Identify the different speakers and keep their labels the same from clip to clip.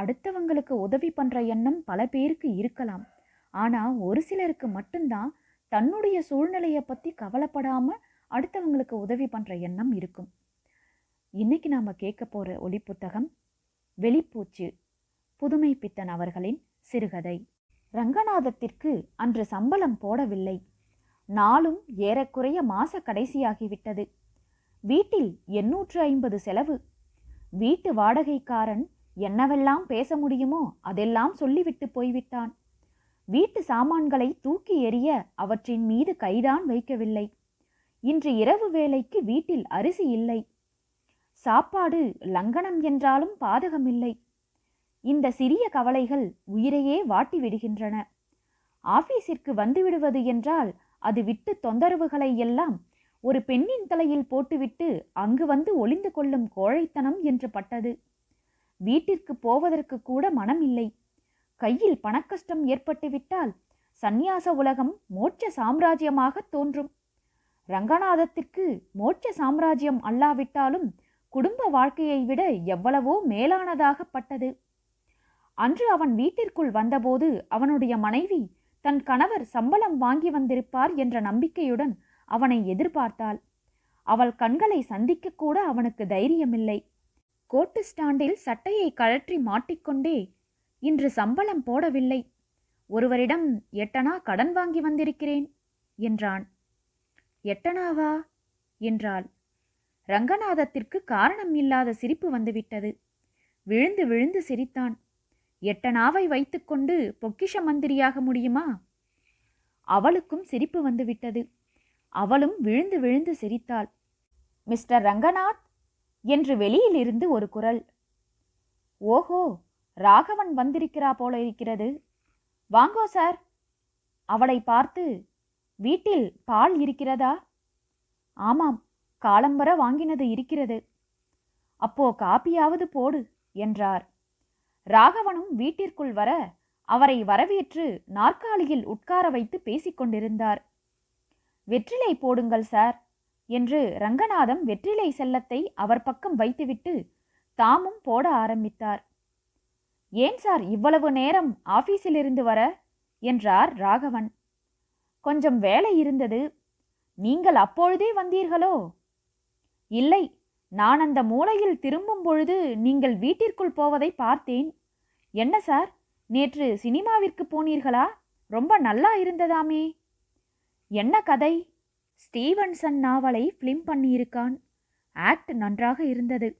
Speaker 1: அடுத்தவங்களுக்கு உதவி பண்ற எண்ணம் பல பேருக்கு இருக்கலாம். ஆனா ஒரு சிலருக்கு மட்டும்தான் தன்னுடைய சூழ்நிலையை பத்தி கவலைப்படாம அடுத்தவங்களுக்கு உதவி பண்ற எண்ணம் இருக்கும். இன்னைக்கு நாம கேட்க போற ஒளி புத்தகம் வெளிப்பூச்சு புதுமை பித்தன் அவர்களின் சிறுகதை. ரங்கநாதத்திற்கு அன்று சம்பளம் போடவில்லை. நாளும் ஏறக்குறைய மாச கடைசியாகிவிட்டது. வீட்டில் எண்ணூற்று ஐம்பது செலவு. வீட்டு வாடகைக்காரன் என்னவெல்லாம் பேச முடியுமோ அதெல்லாம் சொல்லிவிட்டு போய்விட்டான். வீட்டு சாமான்களை தூக்கி எறிய அவற்றின் மீது கைதான் வைக்கவில்லை. இன்று இரவு வேளைக்கு வீட்டில் அரிசி இல்லை. சாப்பாடு லங்கனம் என்றாலும் பாதகமில்லை. இந்த சிறிய கவலைகள் உயிரையே வாட்டி விடுகின்றன ஆபீஸிற்கு வந்துவிடுவது என்றால் அது விட்டு தொந்தரவுகளை எல்லாம் ஒரு பெண்ணின் தலையில் போட்டுவிட்டு அங்கு வந்து ஒளிந்து கொள்ளும் கோழைத்தனம் என்று பட்டது. வீட்டிற்கு போவதற்கு கூட மனம் இல்லை கையில் பணக்கஷ்டம் ஏற்பட்டுவிட்டால் சந்நியாச உலகம் மோட்ச சாம்ராஜ்யமாக தோன்றும். ரங்கநாதத்திற்கு மோட்ச சாம்ராஜ்யம் அல்லாவிட்டாலும் குடும்ப வாழ்க்கையை விட எவ்வளவோ மேலானதாகப்பட்டது அன்று அவன் வீட்டிற்குள் வந்தபோது அவனுடைய மனைவி தன் கணவர் சம்பளம் வாங்கி வந்திருப்பார் என்ற நம்பிக்கையுடன் அவனை எதிர்பார்த்தாள். அவள் கண்களை சந்திக்க கூட அவனுக்கு தைரியமில்லை. கோட்டு ஸ்டாண்டில் சட்டையை கழற்றி மாட்டிக்கொண்டே இன்று சம்பளம் போடவில்லை. ஒருவரிடம் எட்டனா கடன் வாங்கி வந்திருக்கிறேன் என்றான். எட்டனாவா? என்றாள். ரங்கநாதத்திற்கு காரணம் இல்லாத சிரிப்பு வந்துவிட்டது. விழுந்து விழுந்து சிரித்தான். எட்டனாவை வைத்துக்கொண்டு பொக்கிஷ மந்திரியாக முடியுமா? அவளுக்கும் சிரிப்பு வந்துவிட்டது. அவளும் விழுந்து விழுந்து சிரித்தாள். மிஸ்டர் ரங்கநாத் என்று வெளியிலிருந்து ஒரு குரல். ஓஹோ ராகவன் வந்திருக்கிறா போல இருக்கிறது. வாங்கோ சார். அவளை பார்த்து வீட்டில் பால் இருக்கிறதா? ஆமாம் காலம்பர வாங்கினது இருக்கிறது. அப்போ காப்பியாவது போடு என்றார். ராகவனும் வீட்டிற்குள் வர அவரை வரவேற்று நாற்காலியில் உட்கார வைத்து பேசிக் கொண்டிருந்தார் வெற்றிலை போடுங்கள் சார். என்று ரங்கநாதம் வெற்றிலை செல்லத்தை அவர் பக்கம் வைத்துவிட்டு தாமும் போட ஆரம்பித்தார். ஏன் சார் இவ்வளவு நேரம் ஆபீஸிலிருந்து வர? என்றார் ராகவன். கொஞ்சம் வேலை இருந்தது. நீங்கள் அப்பொழுதே வந்தீர்களோ? இல்லை. நான் அந்த மூலையில் திரும்பும் பொழுது நீங்கள் வீட்டிற்குள் போவதை பார்த்தேன். என்ன சார்? நேற்று சினிமாவிற்கு போனீர்களா? ரொம்ப நல்லா இருந்ததாமே. என்ன கதை? ஸ்டீவன்சன் நாவலை ஃபிலிம் பண்ணியிருக்கான். ஆக்ட் நன்றாக இருந்தது.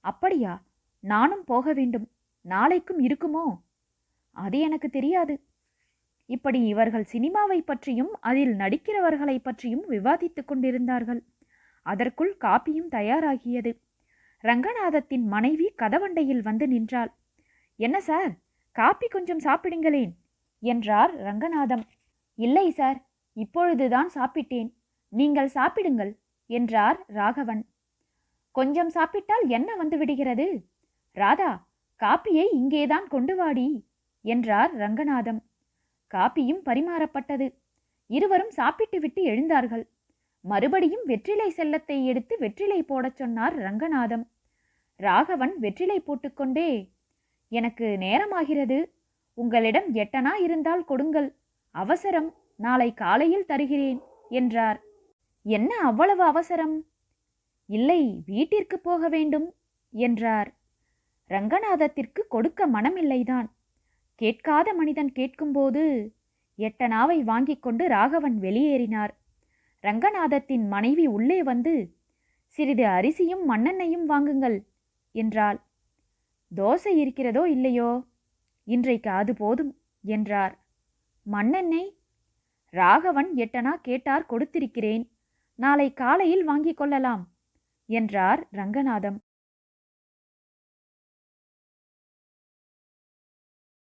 Speaker 1: அப்படியா? நானும் போக வேண்டும். நாளைக்கும் இருக்குமோ? அது எனக்கு தெரியாது. இப்படி இவர்கள் சினிமாவை பற்றியும் அதில் நடிக்கிறவர்களை பற்றியும் விவாதித்துக் கொண்டிருந்தார்கள். அதற்குள் காப்பியும் தயாராகியது. ரங்கநாதத்தின் மனைவி கதவண்டையில் வந்து நின்றாள். என்ன சார்? காப்பி கொஞ்சம் சாப்பிடுங்களேன் என்றார் ரங்கநாதம். இல்லை சார். இப்பொழுதுதான் சாப்பிட்டேன். நீங்கள் சாப்பிடுங்கள் என்றார் ராகவன். கொஞ்சம் சாப்பிட்டால் என்ன வந்து விடுகிறது? ராதா காப்பியை இங்கேதான் கொண்டு வாடி என்றார் ரங்கநாதம். காப்பியும் பரிமாறப்பட்டது. இருவரும் சாப்பிட்டுவிட்டு எழுந்தார்கள். மறுபடியும் வெற்றிலை செல்லத்தை எடுத்து வெற்றிலை போடச் சொன்னார் ரங்கநாதம். ராகவன் வெற்றிலை போட்டுக்கொண்டே எனக்கு நேரமாகிறது. உங்களிடம் எட்டனா இருந்தால் கொடுங்கள். அவசரம். நாளை காலையில் தருகிறேன் என்றார். என்ன அவ்வளவு அவசரம்? இல்லை வீட்டிற்கு போக வேண்டும் என்றார். ரங்கநாதத்திற்கு கொடுக்க மனமில்லைதான். கேட்காத மனிதன் கேட்கும்போது எட்டனாவை வாங்கிக் கொண்டு ராகவன் வெளியேறினார். ரங்கநாதத்தின் மனைவி உள்ளே வந்து சிறிது அரிசியும் மண்ணெண்ணையும் வாங்குங்கள் என்றாள். தோசை இருக்கிறதோ இல்லையோ? இன்றைக்கு அது போதும் என்றார். மண்ணெண்ணெய்? ராகவன் எட்டனா கேட்டார் கொடுத்திருக்கிறேன். நாளை காலையில் வாங்கிக் கொள்ளலாம் என்றார் ரங்கநாதம்.